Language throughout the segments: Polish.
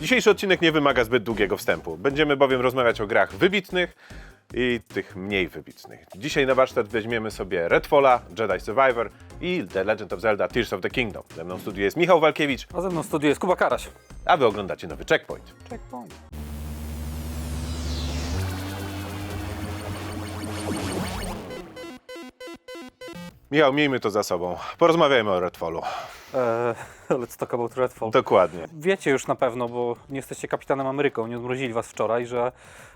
Dzisiejszy odcinek nie wymaga zbyt długiego wstępu. Będziemy bowiem rozmawiać o grach wybitnych i tych mniej wybitnych. Dzisiaj na warsztat weźmiemy sobie Redfalla, Jedi Survivor i The Legend of Zelda Tears of the Kingdom. Ze mną w studiu jest Michał Walkiewicz, A ze mną w studiu jest Kuba Karaś. a wy oglądacie nowy Checkpoint. Checkpoint. Michał, miejmy to za sobą. Porozmawiajmy o Redfallu. Eee, let's talk about Redfall. Dokładnie. Wiecie już na pewno, bo nie jesteście kapitanem Ameryką, nie odmrozili was wczoraj, że,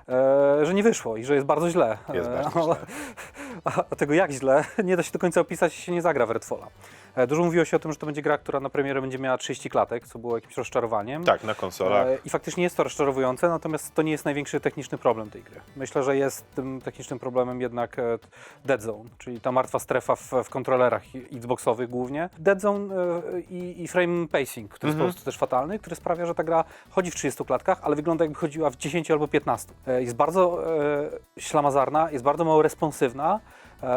e, że nie wyszło i że jest bardzo źle. Jest E, bardzo źle. A, tego jak źle, nie da się do końca opisać, jeśli się nie zagra w Redfalla. E, dużo mówiło się o tym, że to będzie gra, która na premierę będzie miała 30 klatek, co było jakimś rozczarowaniem. Tak, na konsolach. E, I faktycznie jest to rozczarowujące, natomiast to nie jest największy techniczny problem tej gry. Myślę, że jest tym technicznym problemem jednak e, Dead Zone, czyli ta martwa strefa w, w kontrolerach Xboxowych głównie. Dead Zone i, i frame pacing, który jest po prostu też fatalny, który sprawia, że ta gra chodzi w 30 klatkach, ale wygląda jakby chodziła w 10 albo 15. E, Jest bardzo ślamazarna, jest bardzo mało responsywna,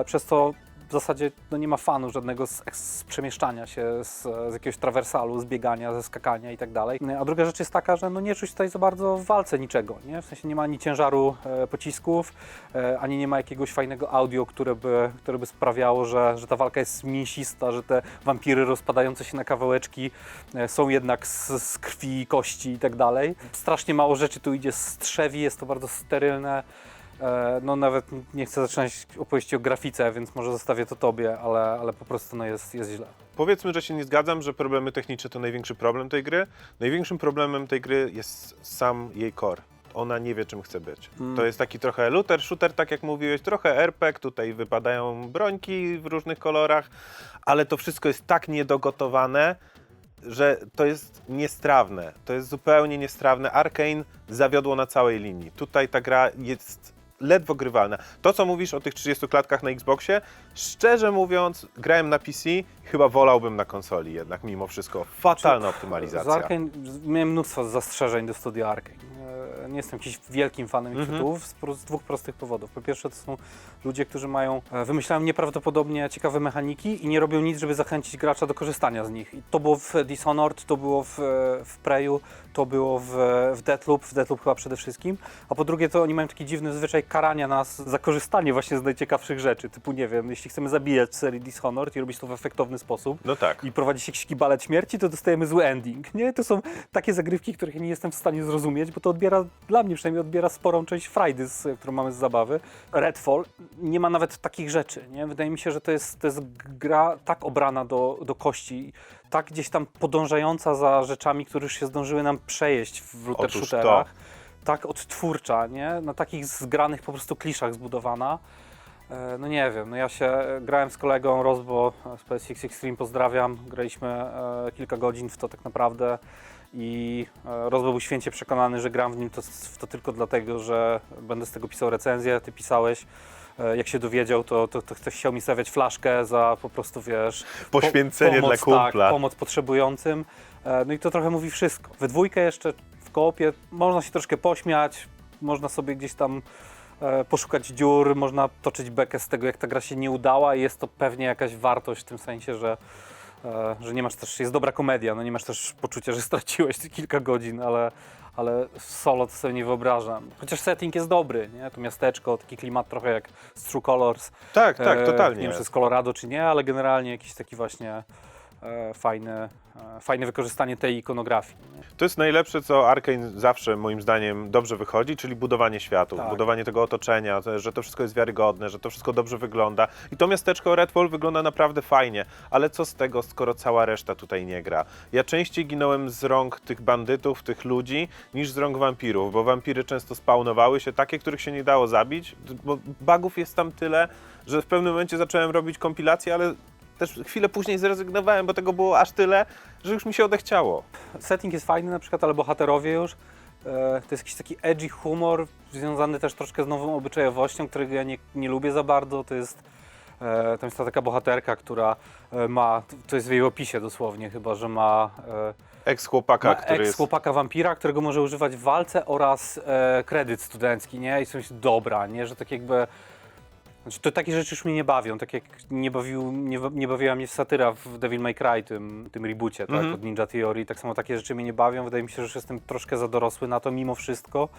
przez to w zasadzie no nie ma fanu żadnego z, z przemieszczania się, z, z jakiegoś trawersalu, z biegania, ze skakania i tak dalej. A druga rzecz jest taka, że no nie czuć tutaj za bardzo w walce niczego, nie? W sensie nie ma ani ciężaru e, pocisków, e, ani nie ma jakiegoś fajnego audio, które by, które by sprawiało, że, że ta walka jest mięsista, że te wampiry rozpadające się na kawałeczki e, są jednak z, z krwi, kości i tak dalej. Strasznie mało rzeczy tu idzie z trzewi, jest to bardzo sterylne. E, No nawet nie chcę zaczynać opowieści o grafice, więc może zostawię to tobie, ale, ale po prostu no jest, jest źle. Powiedzmy, że się nie zgadzam, że problemy techniczne to największy problem tej gry. Największym problemem tej gry jest sam jej core. Ona nie wie, czym chce być. To jest taki trochę looter, shooter, tak jak mówiłeś, trochę RPG, tutaj wypadają brońki w różnych kolorach, ale to wszystko jest tak niedogotowane, że to jest niestrawne. To jest zupełnie niestrawne. Arkane zawiodło na całej linii. Tutaj ta gra jest ledwo grywalna. To, co mówisz o tych 30 klatkach na Xboxie, szczerze mówiąc, grałem na PC, chyba wolałbym na konsoli jednak mimo wszystko. Fatalna Z optymalizacja. Arkane miałem mnóstwo zastrzeżeń do studia Arkane. Nie jestem jakimś wielkim fanem ich Mhm. tytułów z, z dwóch prostych powodów. Po pierwsze to są ludzie, którzy mają, e, wymyślają nieprawdopodobnie ciekawe mechaniki i nie robią nic, żeby zachęcić gracza do korzystania z nich. I to było w Dishonored, to było w, e, w Preyu, to było w, w Deathloop, w Deathloop chyba przede wszystkim. A po drugie to oni mają taki dziwny zwyczaj karania nas za korzystanie właśnie z najciekawszych rzeczy. Typu nie wiem, jeśli chcemy zabijać w serii Dishonored i robić to w efektowny sposób, No tak. i prowadzi się jakiś balet śmierci, to dostajemy zły ending. Nie? To są takie zagrywki, których nie jestem w stanie zrozumieć, bo to odbiera, dla mnie przynajmniej odbiera sporą część frajdy, z, którą mamy z zabawy. Redfall nie ma nawet takich rzeczy. Nie? Wydaje mi się, że to jest, to jest gra tak obrana do, do kości, tak gdzieś tam podążająca za rzeczami, które już się zdążyły nam przejeść w to. shooterach. Tak odtwórcza, nie? Na takich zgranych po prostu kliszach zbudowana. E, No nie wiem, no ja się grałem z kolegą Rozbo z PSX Extreme, pozdrawiam. Graliśmy e, kilka godzin w to tak naprawdę i e, Rozbo był święcie przekonany, że gram w nim to, to tylko dlatego, że będę z tego pisał recenzję, ty pisałeś. E, Jak się dowiedział, to, to, to ktoś chciał mi stawiać flaszkę za po prostu, wiesz... po- Poświęcenie dla kumpla. Tak, pomoc potrzebującym. E, No i to trochę mówi wszystko. We dwójkę jeszcze w koopie można się troszkę pośmiać, można sobie gdzieś tam poszukać dziur, można toczyć bekę z tego, jak ta gra się nie udała i jest to pewnie jakaś wartość w tym sensie, że, że nie masz też, jest dobra komedia, no nie masz też poczucia, że straciłeś kilka godzin, ale, ale solo to sobie nie wyobrażam. Chociaż setting jest dobry, nie? To miasteczko, taki klimat trochę jak z True Colors. Tak, tak, E, totalnie. Nie wiem, czy jest Colorado, czy nie, ale generalnie jakiś taki właśnie e, fajny, e, fajne wykorzystanie tej ikonografii. To jest najlepsze, co Arkane zawsze moim zdaniem dobrze wychodzi, czyli budowanie światów, Tak. budowanie tego otoczenia, to, że to wszystko jest wiarygodne, że to wszystko dobrze wygląda. I to miasteczko Redfall wygląda naprawdę fajnie, ale co z tego, skoro cała reszta tutaj nie gra? Ja częściej ginąłem z rąk tych bandytów, tych ludzi, niż z rąk wampirów, bo wampiry często spawnowały się takie, których się nie dało zabić, bo bugów jest tam tyle, że w pewnym momencie zacząłem robić kompilacje, ale też chwilę później zrezygnowałem, bo tego było aż tyle, że już mi się odechciało. Setting jest fajny na przykład, ale bohaterowie już. E, To jest jakiś taki edgy humor, związany też troszkę z nową obyczajowością, którego ja nie, nie lubię za bardzo. To jest, e, tam jest ta taka bohaterka, która e, ma, to jest w jej opisie dosłownie chyba, że ma e, Ex-chłopaka, ma który ex jest... chłopaka wampira, którego może używać w walce oraz e, kredyt studencki, nie? I coś dobra, nie? Że tak jakby Znaczy, to takie rzeczy już mnie nie bawią, tak jak nie, bawił, nie, nie bawiła mnie satyra w Devil May Cry, tym, tym reboocie, tak, Mhm. od Ninja Theory, tak samo takie rzeczy mnie nie bawią, wydaje mi się, że już jestem troszkę za dorosły na to mimo wszystko.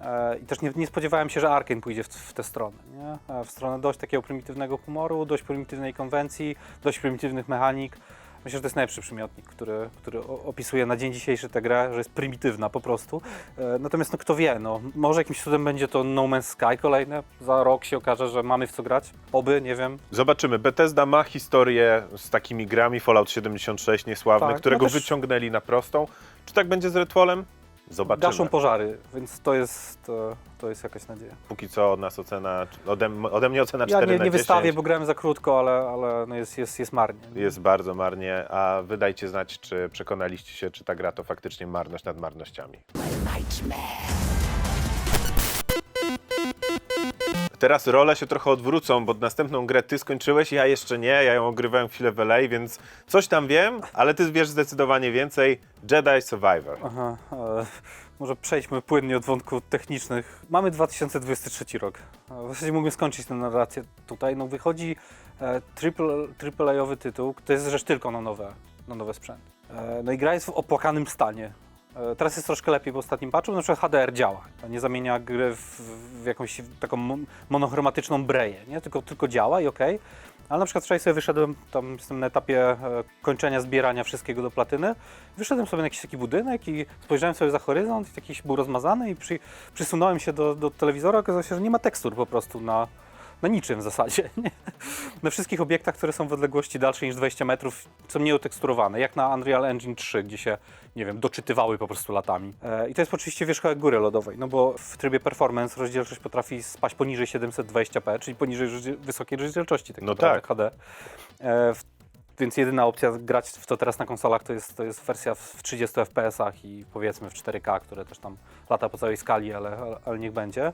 E, I też nie, nie spodziewałem się, że Arkane pójdzie w, w tę stronę, nie? E, w stronę dość takiego prymitywnego humoru, dość prymitywnej konwencji, dość prymitywnych mechanik. Myślę, że to jest najlepszy przymiotnik, który, który opisuje na dzień dzisiejszy tę grę, że jest prymitywna po prostu. E, Natomiast no, kto wie, no, może jakimś cudem będzie to No Man's Sky kolejne. Za rok się okaże, że mamy w co grać. Oby, nie wiem. Zobaczymy. Bethesda ma historię z takimi grami, Fallout 76 niesławny, Tak, którego no też- wyciągnęli na prostą. Czy tak będzie z Redfallem? Zobaczymy. Gaszą pożary, więc to jest, e, to jest jakaś nadzieja. Póki co od nas ocena, ode, ode mnie ocena 4 Ja nie, na nie 10. wystawię, bo grałem za krótko, ale, ale no jest, jest, jest marnie. Jest bardzo marnie, a wy dajcie znać, czy przekonaliście się, czy ta gra to faktycznie marność nad marnościami. Teraz role się trochę odwrócą, bo następną grę ty skończyłeś, ja jeszcze nie, ja ją ogrywałem chwilę w LA, więc coś tam wiem, ale ty wiesz zdecydowanie więcej. Jedi Survivor. Aha, e, może przejdźmy płynnie od wątków technicznych. Mamy 2023 rok. E, W zasadzie mógłbym skończyć tę narrację tutaj. No wychodzi e, triple, AAA-owy tytuł, to jest rzecz tylko na nowe, na nowe sprzęty. E, no i gra jest w opłakanym stanie. E, Teraz jest troszkę lepiej, bo ostatnim patchu na przykład HDR działa. Nie zamienia gry w, w jakąś taką mon- monochromatyczną breję, nie? Tylko, tylko działa i okej. Ale na przykład wczoraj sobie wyszedłem, tam jestem na etapie e, kończenia zbierania wszystkiego do platyny. Wyszedłem sobie na jakiś taki budynek i spojrzałem sobie za horyzont, jakiś był rozmazany i przy, przysunąłem się do, do telewizora, okazało się, że nie ma tekstur po prostu na, na niczym w zasadzie. Nie? Na wszystkich obiektach, które są w odległości dalszej niż 20 metrów, są nieoteksturowane, jak na Unreal Engine 3, gdzie się, nie wiem, doczytywały po prostu latami. E, I to jest oczywiście wierzchołek góry lodowej, no bo w trybie performance rozdzielczość potrafi spaść poniżej 720p, czyli poniżej wysokiej rozdzielczości, tak No tak. HD. E, w, więc jedyna opcja grać w to teraz na konsolach to jest, to jest wersja w 30 FPS-ach i powiedzmy w 4K, które też tam lata po całej skali, ale, ale, niech będzie.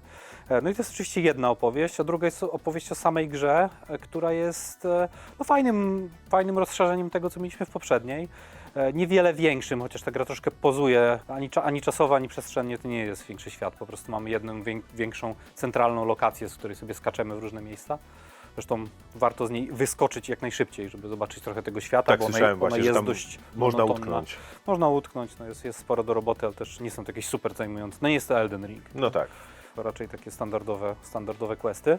E, No i to jest oczywiście jedna opowieść, a druga jest opowieść o samej grze, e, która jest e, no, fajnym, fajnym rozszerzeniem tego, co mieliśmy w poprzedniej. Niewiele większym, chociaż ta gra troszkę pozuje, ani, ani czasowo, ani przestrzennie to nie jest większy świat. Po prostu mamy jedną wię- większą centralną lokację, z której sobie skaczemy w różne miejsca. Zresztą warto z niej wyskoczyć jak najszybciej, żeby zobaczyć trochę tego świata, Tak, bo ona, ona właśnie, jest dość Można monotonna. utknąć. Można utknąć, no jest, jest sporo do roboty, ale też nie są to jakieś super zajmujące. No nie jest to Elden Ring, No tak. to raczej takie standardowe, standardowe questy.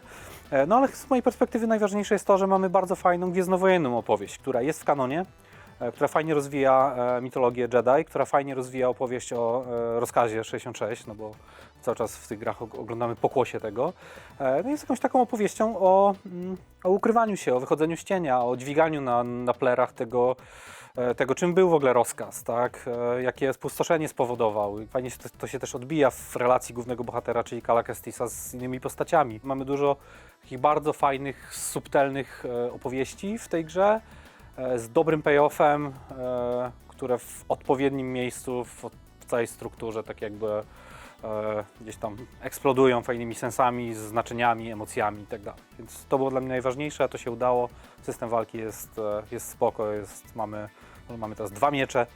E, No ale z mojej perspektywy najważniejsze jest to, że mamy bardzo fajną gwiezdnowojenną opowieść, która jest w kanonie, e, która fajnie rozwija e, mitologię Jedi, która fajnie rozwija opowieść o rozkazie 66, no bo cały czas w tych grach og- oglądamy pokłosie tego. E, No jest jakąś taką opowieścią o, mm, o ukrywaniu się, o wychodzeniu z cienia, o dźwiganiu na, na plerach tego, e, tego, czym był w ogóle rozkaz, tak? E, jakie spustoszenie spowodował. Fajnie się to, to się też odbija w relacji głównego bohatera, czyli Kala Kestisa z innymi postaciami. Mamy dużo takich bardzo fajnych, subtelnych opowieści w tej grze, z dobrym payoffem, które w odpowiednim miejscu, w, całej strukturze tak jakby gdzieś tam eksplodują fajnymi sensami, znaczeniami, emocjami itd. Więc to było dla mnie najważniejsze, a to się udało. System walki jest, e, jest spoko, jest, mamy, no, mamy teraz dwa miecze,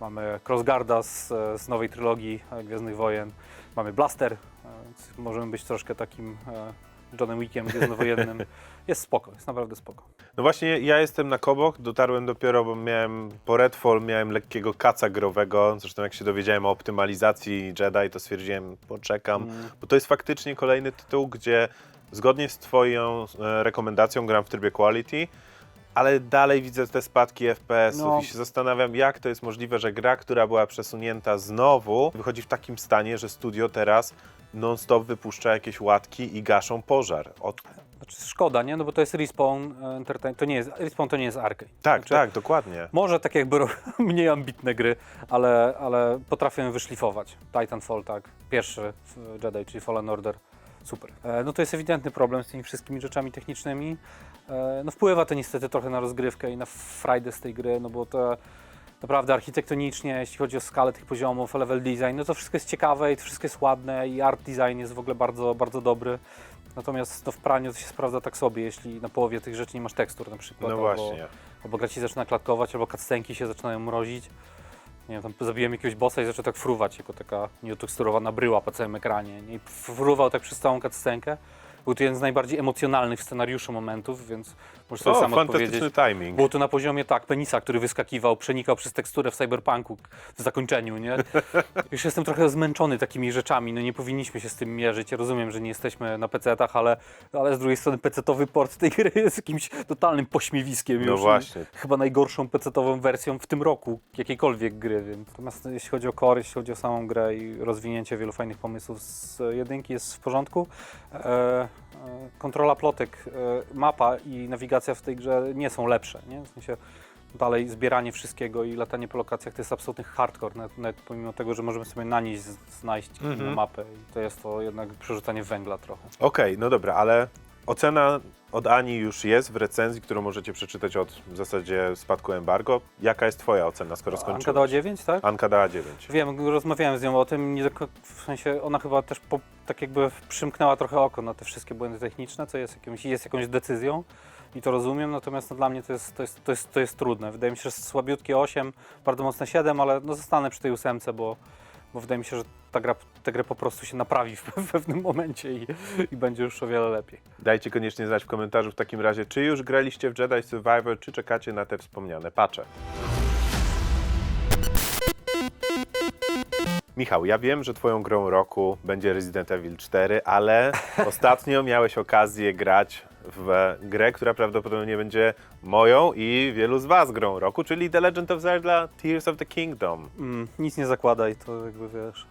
mamy Crossguarda z, z nowej trylogii e, Gwiezdnych Wojen, mamy Blaster, e, więc możemy być troszkę takim e, Johnem Wickiem gwiezdnowojennym. Jest spoko, jest naprawdę spoko. No właśnie, ja jestem na Kobok, dotarłem dopiero, bo miałem po Redfall miałem lekkiego kaca growego. Zresztą jak się dowiedziałem o optymalizacji Jedi, to stwierdziłem, poczekam, Mm. bo to jest faktycznie kolejny tytuł, gdzie zgodnie z twoją e, rekomendacją gram w trybie quality, ale dalej widzę te spadki FPS-ów No. i się zastanawiam, jak to jest możliwe, że gra, która była przesunięta znowu, wychodzi w takim stanie, że studio teraz non-stop wypuszcza jakieś łatki i gaszą pożar. Od... Znaczy szkoda, nie? No bo to jest Respawn e, Entertainment, to nie jest, Respawn to nie jest Arkane. Tak, Znaczy, tak, dokładnie. Może tak jakby mniej ambitne gry, ale, ale potrafią je wyszlifować. Titanfall, tak, pierwszy w Jedi, czyli Fallen Order, super. E, no to jest ewidentny problem z tymi wszystkimi rzeczami technicznymi. E, no wpływa to niestety trochę na rozgrywkę i na frajdę z tej gry, no bo to naprawdę architektonicznie, jeśli chodzi o skalę tych poziomów, level design, no to wszystko jest ciekawe i to wszystko jest ładne i art design jest w ogóle bardzo, bardzo dobry. Natomiast no, w praniu to się sprawdza tak sobie, jeśli na połowie tych rzeczy nie masz tekstur na przykład. No albo- właśnie. Albo gra ci zaczyna klatkować, albo cutscenki się zaczynają mrozić. Nie wiem, tam zabiłem jakiegoś bossa i zaczął tak fruwać, jako taka nieoteksturowana bryła po całym ekranie. Nie? I fruwał tak przez całą cutscenkę. Był to jeden z najbardziej emocjonalnych w scenariuszu momentów, więc możesz sobie O, sam fantastyczny odpowiedzieć. timing. Było to na poziomie tak, penisa, który wyskakiwał, przenikał przez teksturę w cyberpunku w zakończeniu, nie? Już jestem trochę zmęczony takimi rzeczami, no nie powinniśmy się z tym mierzyć. Ja rozumiem, że nie jesteśmy na PC-tach, ale, ale z drugiej strony PC-towy port tej gry jest jakimś totalnym pośmiewiskiem No już. właśnie. Chyba najgorszą PC-tową wersją w tym roku jakiejkolwiek gry, więc. Natomiast jeśli chodzi o core, jeśli chodzi o samą grę i rozwinięcie wielu fajnych pomysłów z jedynki jest w porządku. E, kontrola plotek, e, mapa i nawigacja w tej grze nie są lepsze, nie? W sensie dalej zbieranie wszystkiego i latanie po lokacjach to jest absolutny hardcore, nawet, nawet pomimo tego, że możemy sobie na niej znaleźć inną mapę i to jest to jednak przerzucanie węgla trochę. Okej, no dobra, ale ocena od Ani już jest w recenzji, którą możecie przeczytać od w zasadzie spadku embargo. Jaka jest twoja ocena, skoro Anka skończyłaś? dała 9, tak? Anka dała 9. Wiem, rozmawiałem z nią o tym, nie, do- w sensie ona chyba też po, tak jakby przymknęła trochę oko na te wszystkie błędy techniczne, co jest, jakimś, jest jakąś decyzją i to rozumiem, natomiast no, dla mnie to jest, to, jest, to, jest, to jest trudne. Wydaje mi się, że słabiutkie 8, bardzo mocne 7, ale no zostanę przy tej ósemce, bo, bo wydaje mi się, że ta gra, tę grę po prostu się naprawi w, w pewnym momencie i, i będzie już o wiele lepiej. Dajcie koniecznie znać w komentarzu w takim razie, czy już graliście w Jedi Survivor, czy czekacie na te wspomniane pacze. Michał, ja wiem, że twoją grą roku będzie Resident Evil 4, ale ostatnio miałeś okazję grać w grę, która prawdopodobnie będzie moją i wielu z was grą roku, czyli The Legend of Zelda Tears of the Kingdom. Mm, nic nie zakładaj, to jakby wiesz.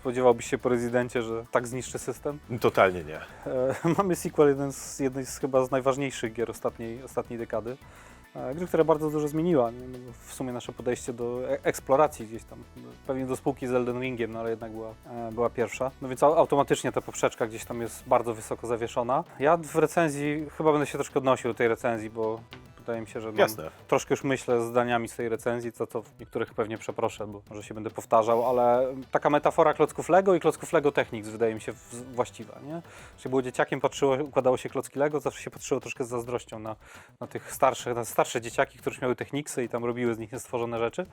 Spodziewałbyś się po rezydencie, że tak zniszczy system? Totalnie nie. E, Mamy sequel, jeden z, jednej z chyba z najważniejszych gier ostatniej, ostatniej dekady. Gry, która bardzo dużo zmieniła. No, W sumie nasze podejście do e- eksploracji gdzieś tam. Pewnie do spółki z Elden Ringiem, no ale jednak była, e, była pierwsza. No więc au- automatycznie ta poprzeczka gdzieś tam jest bardzo wysoko zawieszona. Ja w recenzji chyba będę się troszkę odnosił do tej recenzji, bo wydaje mi się, że mam, Jasne. troszkę już myślę zdaniami z tej recenzji, co to w niektórych pewnie przeproszę, bo może się będę powtarzał, ale taka metafora klocków Lego i klocków Lego Technics wydaje mi się właściwa, nie? Że było dzieciakiem, patrzyło, układało się klocki Lego, zawsze się patrzyło troszkę z zazdrością na, na tych starszych, na starsze dzieciaki, które już miały Technicsy i tam robiły z nich niestworzone rzeczy,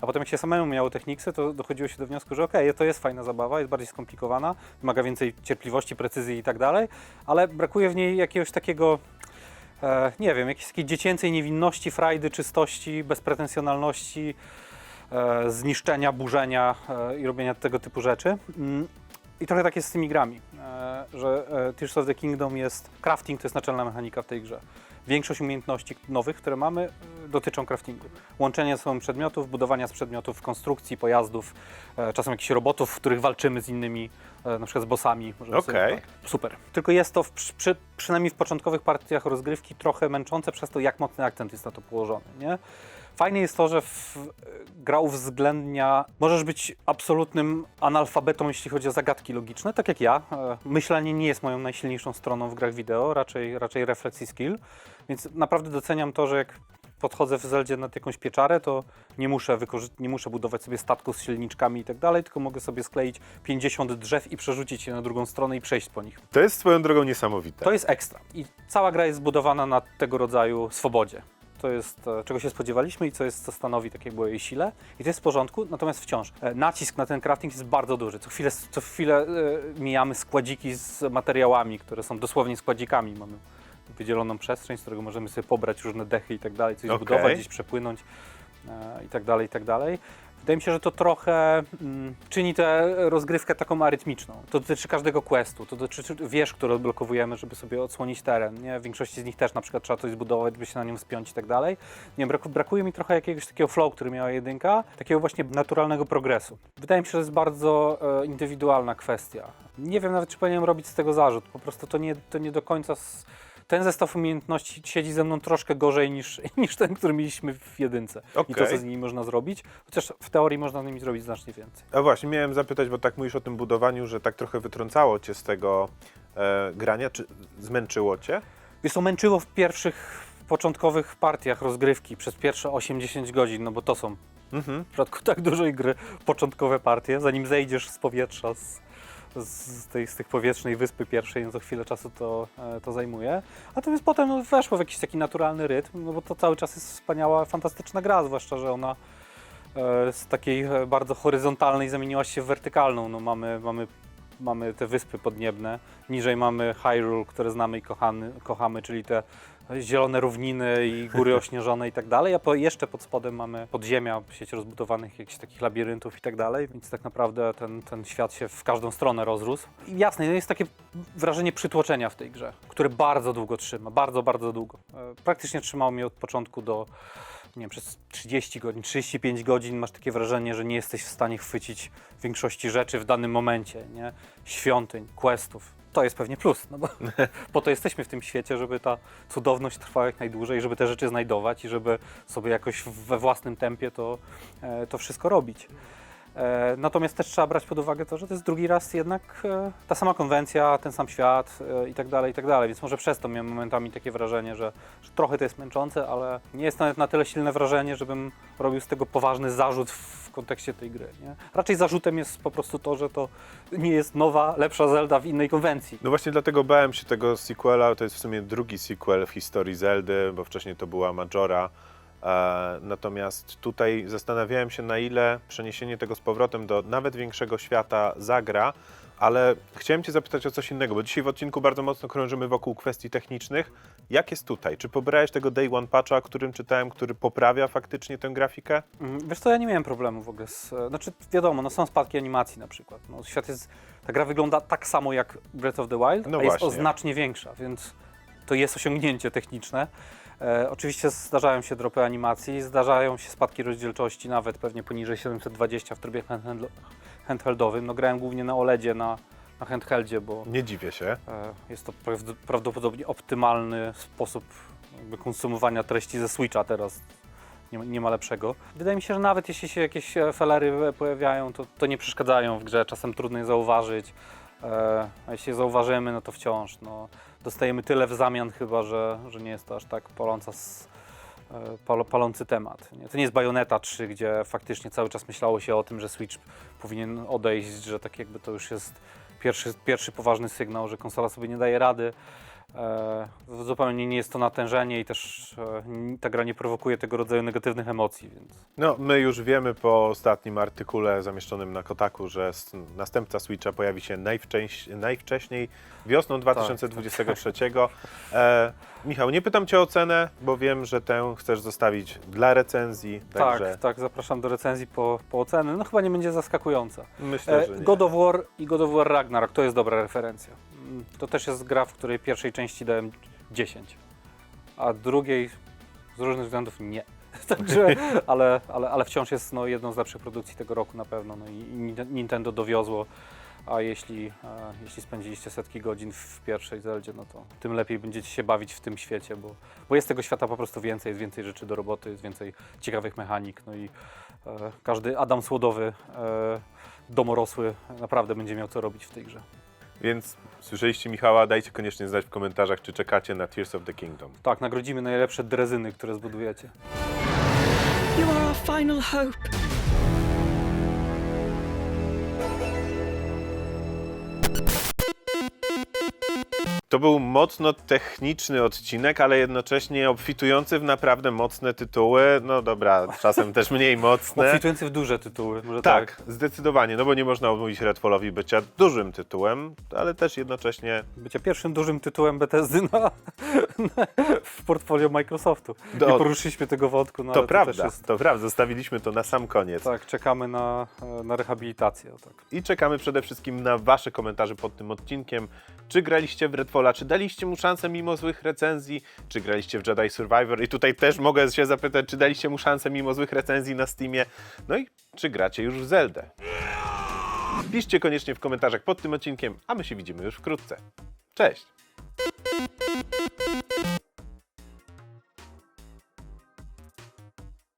a potem jak się samemu miało Technicsy, to dochodziło się do wniosku, że okej, to jest fajna zabawa, jest bardziej skomplikowana, wymaga więcej cierpliwości, precyzji i tak dalej, ale brakuje w niej jakiegoś takiego e, nie wiem, jakiejś takiej dziecięcej niewinności, frajdy, czystości, bezpretensjonalności, e, zniszczenia, burzenia e, i robienia tego typu rzeczy. Mm, I trochę tak jest z tymi grami, że e, Tears of the Kingdom jest, crafting to jest naczelna mechanika w tej grze. Większość umiejętności nowych, które mamy, e, dotyczą craftingu. Łączenia są przedmiotów, budowania z przedmiotów, konstrukcji, pojazdów, e, czasem jakichś robotów, w których walczymy z innymi, e, na przykład z bossami. Okej. tak. Super. Tylko jest to w, przy, przynajmniej w początkowych partiach rozgrywki trochę męczące przez to, jak mocny akcent jest na to położony. Nie? Fajne jest to, że w, gra uwzględnia, możesz być absolutnym analfabetą, jeśli chodzi o zagadki logiczne, tak jak ja. E, Myślenie nie jest moją najsilniejszą stroną w grach wideo, raczej, raczej reflex i skill, więc naprawdę doceniam to, że jak podchodzę w Zeldzie nad jakąś pieczarę, to nie muszę, nie muszę budować sobie statku z silniczkami i tak dalej, tylko mogę sobie skleić 50 drzew i przerzucić je na drugą stronę i przejść po nich. To jest swoją drogą niesamowite. To jest ekstra. I cała gra jest zbudowana na tego rodzaju swobodzie. To jest, e, czego się spodziewaliśmy i co, jest, co stanowi tak jakby o jej sile. I to jest w porządku, natomiast wciąż e, nacisk na ten crafting jest bardzo duży. Co chwilę, co chwilę e, mijamy składziki z materiałami, które są dosłownie składzikami. Mamy wydzieloną przestrzeń, z którego możemy sobie pobrać różne dechy i tak dalej, coś Okej. zbudować, gdzieś przepłynąć i tak dalej, i tak dalej. Wydaje mi się, że to trochę mm, czyni tę rozgrywkę taką arytmiczną. To dotyczy każdego questu, to dotyczy wież, które odblokowujemy, żeby sobie odsłonić teren. Nie? W większości z nich też na przykład trzeba coś zbudować, żeby się na nim wspiąć i tak dalej. Nie, braku, brakuje mi trochę jakiegoś takiego flow, który miała jedynka, takiego właśnie naturalnego progresu. Wydaje mi się, że jest bardzo e, indywidualna kwestia. Nie wiem nawet, czy powinienem robić z tego zarzut. Po prostu to nie, to nie do końca... S- ten zestaw umiejętności siedzi ze mną troszkę gorzej niż, niż ten, który mieliśmy w jedynce. I to, Okej. co z nimi można zrobić. Chociaż w teorii można z nimi zrobić znacznie więcej. A właśnie, miałem zapytać, bo tak mówisz o tym budowaniu, że tak trochę wytrącało cię z tego e, grania. Czy zmęczyło cię? Wiesz, to męczyło w pierwszych, początkowych partiach rozgrywki przez pierwsze 8-10 godzin, no bo to są Mhm. w przypadku tak dużej gry początkowe partie, zanim zejdziesz z powietrza, z, z, tej, z tych powietrznej wyspy pierwszej, no to chwilę czasu to, e, to zajmuje. Natomiast potem no, weszło w jakiś taki naturalny rytm, no bo to cały czas jest wspaniała, fantastyczna gra, zwłaszcza, że ona e, z takiej e, bardzo horyzontalnej zamieniła się w wertykalną. No mamy, mamy mamy te wyspy podniebne, niżej mamy Hyrule, które znamy i kochamy, kochamy czyli te zielone równiny i góry ośnieżone i tak dalej, a po, jeszcze pod spodem mamy podziemia, sieć rozbudowanych jakichś takich labiryntów i tak dalej, więc tak naprawdę ten, ten świat się w każdą stronę rozrósł. I jasne, jest takie wrażenie przytłoczenia w tej grze, które bardzo długo trzyma, bardzo, bardzo długo. E, Praktycznie trzymało mnie od początku do, nie wiem, przez 30 godzin, 35 godzin masz takie wrażenie, że nie jesteś w stanie chwycić większości rzeczy w danym momencie, nie? Świątyń, questów. To jest pewnie plus, no bo po to jesteśmy w tym świecie, żeby ta cudowność trwała jak najdłużej, żeby te rzeczy znajdować i żeby sobie jakoś we własnym tempie to, e, to wszystko robić. E, Natomiast też trzeba brać pod uwagę to, że to jest drugi raz jednak e, ta sama konwencja, ten sam świat e, i tak dalej, i tak dalej. Więc może przez to miałem momentami takie wrażenie, że, że trochę to jest męczące, ale nie jest nawet na tyle silne wrażenie, żebym robił z tego poważny zarzut w kontekście tej gry. Nie? Raczej zarzutem jest po prostu to, że to nie jest nowa, lepsza Zelda w innej konwencji. No właśnie dlatego bałem się tego sequela, to jest w sumie drugi sequel w historii Zeldy, bo wcześniej to była Majora. E, natomiast tutaj zastanawiałem się, na ile przeniesienie tego z powrotem do nawet większego świata zagra, ale chciałem Cię zapytać o coś innego, bo dzisiaj w odcinku bardzo mocno krążymy wokół kwestii technicznych. Jak jest tutaj? Czy pobrałeś tego Day One Patcha, o którym czytałem, który poprawia faktycznie tę grafikę? Mm, Wiesz co, ja nie miałem problemu w ogóle z... e, Znaczy, wiadomo, no są spadki animacji na przykład. No, świat jest... Ta gra wygląda tak samo jak Breath of the Wild, No a jest o właśnie. znacznie większa, więc to jest osiągnięcie techniczne. E, oczywiście zdarzają się dropy animacji, zdarzają się spadki rozdzielczości, nawet pewnie poniżej 720 w trybie handheld- handheldowym. No grałem głównie na OLEDzie, na, na handheldzie, bo Nie dziwię się. E, Jest to prawd- prawdopodobnie optymalny sposób jakby konsumowania treści ze Switcha teraz. Nie ma, nie ma lepszego. Wydaje mi się, że nawet jeśli się jakieś e, felery pojawiają, to, to nie przeszkadzają w grze. Czasem trudno je zauważyć. E, A jeśli je zauważymy, no to wciąż no, dostajemy tyle w zamian chyba, że, że nie jest to aż tak paląca s- e, pal, palący temat. Nie? To nie jest Bayonetta 3, gdzie faktycznie cały czas myślało się o tym, że Switch powinien odejść, że tak jakby to już jest pierwszy, pierwszy poważny sygnał, że konsola sobie nie daje rady. E, zupełnie nie jest to natężenie i też e, ta gra nie prowokuje tego rodzaju negatywnych emocji, więc No, my już wiemy po ostatnim artykule zamieszczonym na Kotaku, że następca Switcha pojawi się najwcześ, najwcześniej wiosną 2023. E, Michał, nie pytam Cię o cenę, bo wiem, że tę chcesz zostawić dla recenzji, także tak, tak, zapraszam do recenzji po, po oceny. No chyba nie będzie zaskakująca. myślę, E, że nie. God of War i God of War Ragnarok to jest dobra referencja. To też jest gra, w której pierwszej części dałem 10, a drugiej z różnych względów nie. Także, ale, ale, ale wciąż jest no, jedną z lepszych produkcji tego roku na pewno. No, i, i Ninte- Nintendo dowiozło, a jeśli, jeśli spędziliście setki godzin w pierwszej Zeldzie, no to tym lepiej będziecie się bawić w tym świecie, bo, bo jest tego świata po prostu więcej, jest więcej rzeczy do roboty, jest więcej ciekawych mechanik, no i e, każdy Adam Słodowy, e, domorosły naprawdę będzie miał co robić w tej grze. Więc słyszeliście Michała, dajcie koniecznie znać w komentarzach, czy czekacie na Tears of the Kingdom. Tak, nagrodzimy najlepsze drezyny, które zbudujecie. You are our final hope. To był mocno techniczny odcinek, ale jednocześnie obfitujący w naprawdę mocne tytuły. No dobra, czasem też mniej mocne. Obfitujący w duże tytuły, może tak. Tak, zdecydowanie, no bo nie można odmówić Redfallowi bycia dużym tytułem, ale też jednocześnie Bycie pierwszym dużym tytułem Bethesdy na, na, w portfolio Microsoftu. Do- Nie poruszyliśmy tego wątku, no to prawda, To jest, to prawda, zostawiliśmy to na sam koniec. tak, czekamy na, na rehabilitację. Tak. I czekamy przede wszystkim na Wasze komentarze pod tym odcinkiem. Czy graliście w Redfalla, czy daliście mu szansę mimo złych recenzji, czy graliście w Jedi Survivor? I tutaj też mogę się zapytać, czy daliście mu szansę mimo złych recenzji na Steamie? No i czy gracie już w Zeldę? Piszcie koniecznie w komentarzach pod tym odcinkiem, a my się widzimy już wkrótce. Cześć!